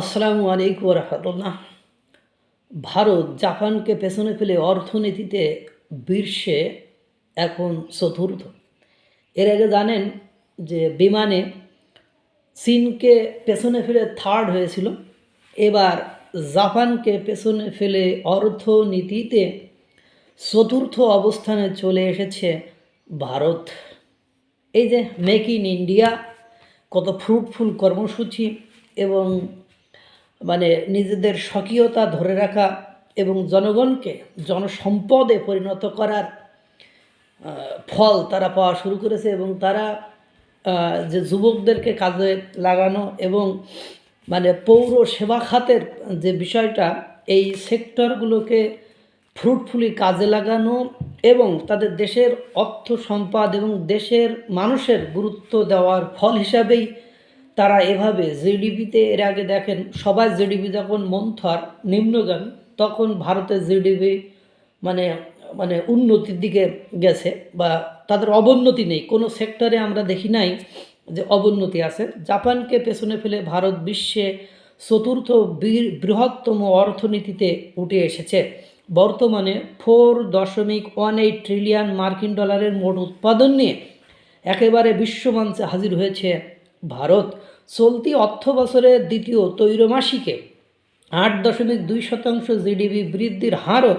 আসসালামু আলাইকুম রহমতুল্লাহ। ভারত জাপানকে পেছনে ফেলে অর্থনীতিতে বিশ্বে এখন চতুর্থ। এর আগে জানেন যে বিমানে চীনকে পেছনে ফেলে থার্ড হয়েছিল। এবার জাপানকে পেছনে ফেলে অর্থনীতিতে চতুর্থ অবস্থানে চলে এসেছে ভারত। এই যে মেক ইন ইন্ডিয়া কত ফ্রুটফুল কর্মসূচি এবং মানে নিজেদের স্বকীয়তা ধরে রাখা এবং জনগণকে জনসম্পদে পরিণত করার ফল তারা পাওয়া শুরু করেছে এবং তারা যে যুবকদেরকে কাজে লাগানো এবং মানে পৌর সেবা খাতের যে বিষয়টা, এই সেক্টরগুলোকে ফ্রুটফুলি কাজে লাগানো এবং তাদের দেশের অর্থ সম্পদ এবং দেশের মানুষের গুরুত্ব দেওয়ার ফল হিসাবেই তারা এভাবে জিডিপিতে এর আগে দেখেন সবার জিডিপি যখন মন্থর, নিম্নগামী, তখন ভারতের জিডিপি মানে মানে উন্নতির দিকে গেছে বা তাদের অবনতি নেই। কোনো সেক্টরে আমরা দেখি নাই যে অবনতি আছে। জাপানকে পেছনে ফেলে ভারত বিশ্বে চতুর্থ বৃহত্তম অর্থনীতিতে উঠে এসেছে। বর্তমানে ফোর দশমিক ওয়ান এইট ট্রিলিয়ন মার্কিন ডলারের মোট উৎপাদন নিয়ে একেবারে বিশ্বমঞ্চে হাজির হয়েছে ভারত চলতি অর্থ বছরের দ্বিতীয় তৈরমাসিকে আট দশমিক দুই শতাংশ জিডিপি বৃদ্ধির হারও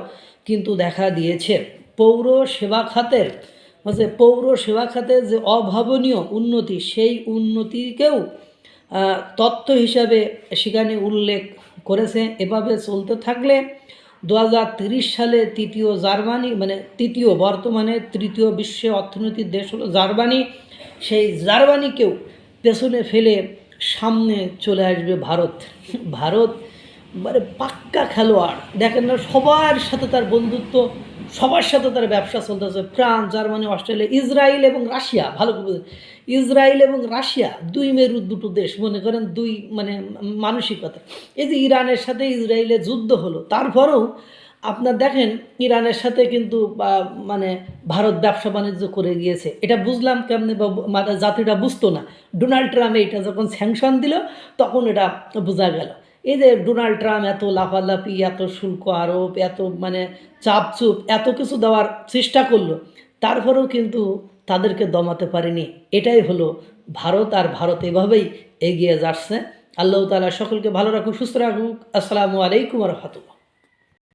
কিন্তু দেখা দিয়েছে। পৌর সেবা খাতের মানে পৌর সেবা খাতের যে অভাবনীয় উন্নতি, সেই উন্নতিকেও তথ্য হিসাবে সেখানে উল্লেখ করেছে। এভাবে চলতে থাকলে দু সালে তৃতীয় জার্মানি মানে তৃতীয় বর্তমানে তৃতীয় বিশ্বে অর্থনীতির দেশ হলো জার্মানি। সেই জার্মানিকেও পেছনে ফেলে সামনে চলে আসবে ভারত। ভারত মানে পাক্কা খেলোয়াড়। দেখেন না, সবার সাথে তার বন্ধুত্ব, সবার সাথে তার ব্যবসা চলতেছে। ফ্রান্স, জার্মানি, অস্ট্রেলিয়া, ইসরায়েল এবং রাশিয়া, ভালো করে ইসরায়েল এবং রাশিয়া দুই মেরু দুটো দেশ, মনে করেন দুই মানে মানসিকতা। এই যে ইরানের সাথে ইসরায়েলের যুদ্ধ হলো, তারপরেও আপনার দেখেন ইরানের সাথে কিন্তু মানে ভারত ব্যবসা বাণিজ্য করে গিয়েছে। এটা বুঝলাম কেমনে বা মানে জাতিটা বুঝতো না। ডোনাল্ড ট্রাম্প এটা যখন স্যাংশন দিল, তখন এটা বোঝা গেল। এই যে ডোনাল্ড ট্রাম্প এত লাফালাফি, এত শুল্ক আরোপ, এত মানে চাপচুপ, এত কিছু দেওয়ার চেষ্টা করল, তারপরেও কিন্তু তাদেরকে দমাতে পারেনি। এটাই হলো ভারত, আর ভারত এভাবেই এগিয়ে যাচ্ছে। আল্লাহ তালা সকলকে ভালো রাখুক, সুস্থ রাখুক। আসসালামু আলাইকুম রহমতুল্লাহ।